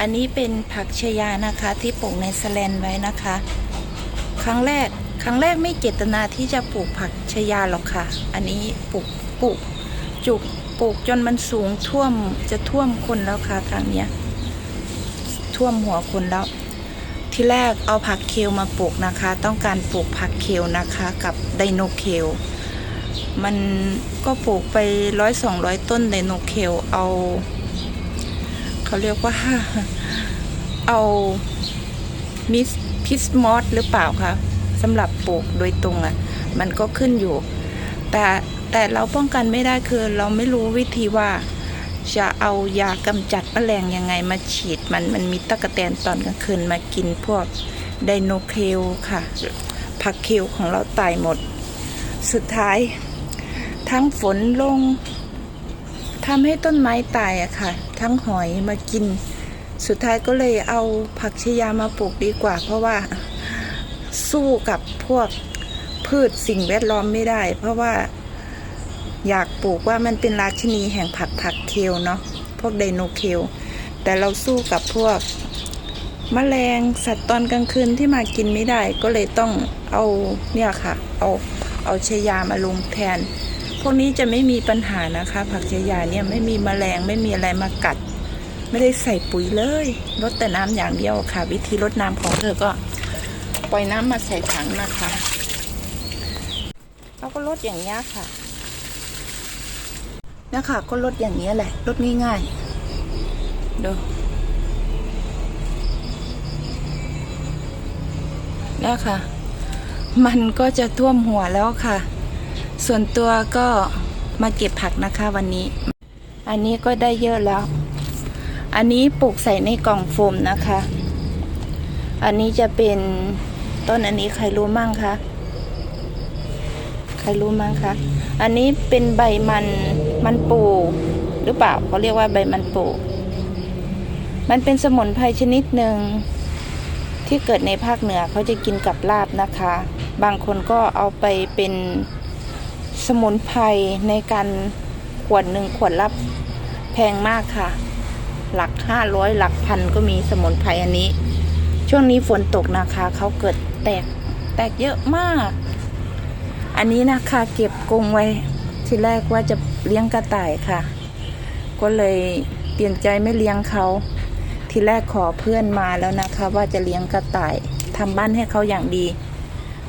อันนี้เป็นผักชยานะคะที่ปลูกในสแลนไว้นะคะ ครั้งแรกครั้งแรกไม่เจตนาที่จะปลูกผักชยาหรอกค่ะ อันนี้ปลูกปลูกจุกปลูกจนมันสูงท่วมจะท่วมคนแล้วค่ะทางเนี้ยท่วมหัวคนแล้ว ที่แรกเอาผักเคลมาปลูกนะคะ ต้องการปลูกผักเคลนะคะกับไดโนเคลมันก็ปลูกไปร้อยสองร้อยต้นไดโนเคลเอา เขาเรียกว่า เอามิสพิสมอสหรือเปล่าคะสำหรับปลูกโดยตรงอะ่ะ มันก็ขึ้นอยู่ แต่แต่เราป้องกันไม่ได้คือ เราไม่รู้วิธีว่า จะเอายากำจัดแมลงยังไงมาฉีดมันมันมีตะกะแตนตอนกลางคืนมากินพวกไดโนเคลค่ะ ผักเคลของเราตายหมด สุดท้าย ทั้งฝนลง ทำให้ต้นไม้ตายอะค่ะ ทั้งหอยมากิน สุดท้ายก็เลยเอาผักชยามาปลูกดีกว่า เพราะว่าสู้กับพวกพืชสิ่งแวดล้อมไม่ได้ เพราะว่าอยากปลูกว่ามันเป็นราชินีแห่งผักผักเคลเนาะพวกไดโนเคลแต่เราสู้กับพวกมแมลงสัตว์ตอนกลางคืนที่มากินไม่ได้ก็เลยต้องเอาเนี่ยค่ะ เอาเอาชายามาลงแทน วกนี้จะไม่มีปัญหานะคะ ผักชายาเนี่ยไม่มีแมลงไม่มีอะไรมากัด ไม่ได้ใส่ปุ๋ยเลยลดแต่น้ำอย่างเดียวค่ะ วิธีลดน้ำของเธอก็ปล่อยน้ำมาใส่ถังนะคะแล้วก็ลดอย่างนี้ค่ะนะคะก็ลดอย่างนี้แหละลดง่ายๆดูนะคะมันก็จะท่วมหัวแล้วค่ะ ส่วนตัวก็มาเก็บผักนะคะวันนี้ อันนี้ก็ได้เยอะแล้ว อันนี้ปลูกใส่ในกล่องโฟมนะคะ อันนี้จะเป็นต้นอันนี้ใครรู้มั่งคะ ใครรู้มั้งคะ อันนี้เป็นใบมันมันปูหรือเปล่าเขาเรียกว่าใบมันปูมันเป็นสมุนไพรชนิดหนึ่งที่เกิดในภาคเหนือเขาจะกินกับลาบนะคะ บางคนก็เอาไปเป็น สมุนไพรในการขวดหนึ่งขวดละแพงมากค่ะ หลักห้าร้อยหลักพันก็มีสมุนไพรอันนี้ ช่วงนี้ฝนตกนะคะ เขาเกิดแตกแตกเยอะมาก อันนี้นะคะเก็บกรงไว้ทีแรกว่าจะเลี้ยงกระต่ายค่ะ ก็เลยเปลี่ยนใจไม่เลี้ยงเขาทีแรกขอเพื่อนมาแล้วนะคะ ว่าจะเลี้ยงกระต่ายทำบ้านให้เขาอย่างดี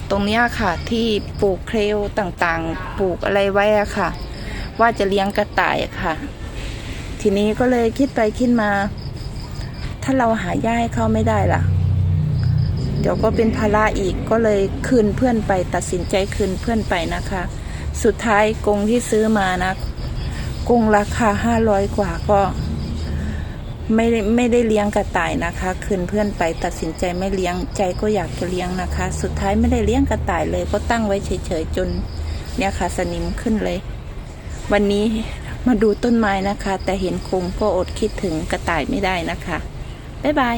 ตรงนี้ค่ะ ที่ปลูกเคลวต่างๆ ปลูกอะไรไว้อะค่ะ ว่าจะเลี้ยงกระต่ายค่ะ ทีนี้ก็เลยคิดไปคิดมา ถ้าเราหาหญ้าให้เขาไม่ได้ล่ะ เดี๋ยวก็เป็นภาระอีกก็เลยคืนเพื่อนไปตัดสินใจคืนเพื่อนไปนะคะ สุดท้ายกรงที่ซื้อมานะกรงราคาห้าร้อยกว่าก็ ไม่ได้ไม่ได้เลี้ยงกระต่ายนะคะ คืนเพื่อนไปตัดสินใจไม่เลี้ยงใจก็อยากจะเลี้ยงนะคะ สุดท้ายไม่ได้เลี้ยงกระต่ายเลยก็ตั้งไว้เฉยๆจนเนี่ยค่ะสนิมขึ้นเลย วันนี้มาดูต้นไม้นะคะ แต่เห็นคงก็อดคิดถึงกระต่ายไม่ได้นะคะบ๊ายบาย